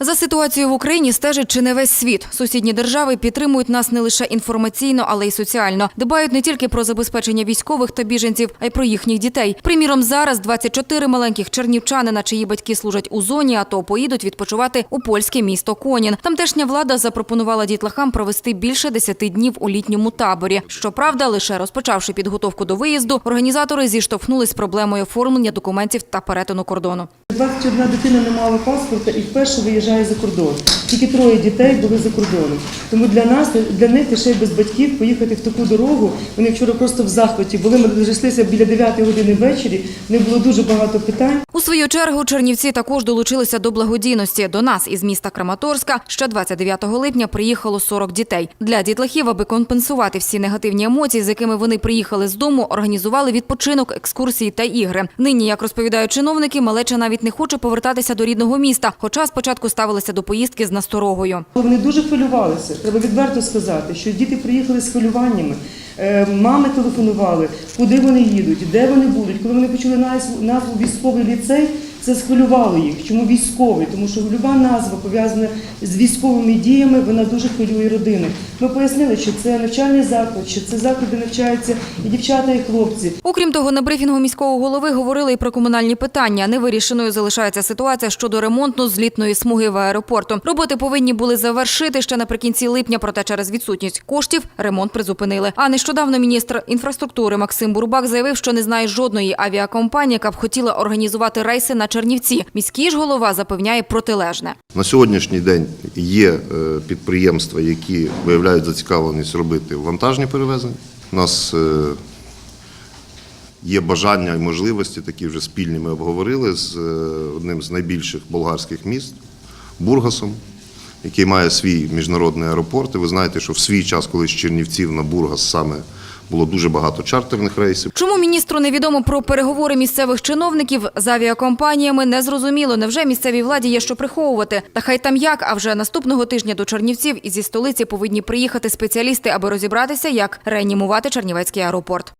За ситуацією в Україні стежить чи не весь світ. Сусідні держави підтримують нас не лише інформаційно, але й соціально. Дбають не тільки про забезпечення військових та біженців, а й про їхніх дітей. Приміром, зараз 24 маленьких чернівчанина, чиї батьки служать у зоні, АТО поїдуть відпочивати у польське місто Конін. Тамтешня влада запропонувала дітлахам провести більше 10 днів у літньому таборі. Щоправда, лише розпочавши підготовку до виїзду, організатори зіштовхнулись з проблемою оформлення документів та перетину кордону. 21 дитина не мала паспорта і вперше виїжджає за кордон. Тільки троє дітей були за кордоном. Тому для нас, для них лише без батьків поїхати в таку дорогу. Вони вчора просто в захваті були. Ми зайшлися біля 9 години ввечері. Них було дуже багато питань. У свою чергу Чернівці також долучилися до благодійності. До нас із міста Краматорська ще 29 липня приїхало 40 дітей. Для дітлахів, аби компенсувати всі негативні емоції, з якими вони приїхали з дому, організували відпочинок, екскурсії та ігри. Нині, як розповідають чиновники, малеча навіть не хоче повертатися до рідного міста, хоча спочатку ставилися до поїздки з насторогою. Вони дуже хвилювалися. Треба відверто сказати, що діти приїхали з хвилюваннями. Е, Мами телефонували, куди вони їдуть, де вони будуть. Коли вони почули назву, військовий ліцей, це схвилювало їх. Чому військовий? Тому що люба назва пов'язана з військовими діями, вона дуже хвилює родини. Ми пояснили, що це навчальний заклад, що це заклад, де навчаються і дівчата, і хлопці. Окрім того, на брифінгу міського голови говорили і про комунальні питання. Невирішеною залишається ситуація щодо ремонту злітної смуги в аеропорту. Роботи повинні були завершити ще наприкінці липня, проте через відсутність коштів ремонт призупинили. А нещодавно міністр інфраструктури Максим Бурбак заявив, що не знає жодної авіакомпанії, яка б хотіла організувати рейси на Чернівці. Міський ж голова запевняє протилежне. На сьогоднішній день є е, підприємства, які виявляють зацікавленість робити вантажні перевезення. У нас е, є бажання і можливості, такі вже спільні ми обговорили з е, одним з найбільших болгарських міст Бургасом, який має свій міжнародний аеропорт. І ви знаєте, що в свій час, коли з Чернівців на Бургас саме було дуже багато чартерних рейсів. Чому міністру невідомо про переговори місцевих чиновників з авіакомпаніями не зрозуміло. Невже місцевій владі є що приховувати? Та хай там як, а вже наступного тижня до Чернівців і зі столиці повинні приїхати спеціалісти, аби розібратися, як реанімувати Чернівецький аеропорт.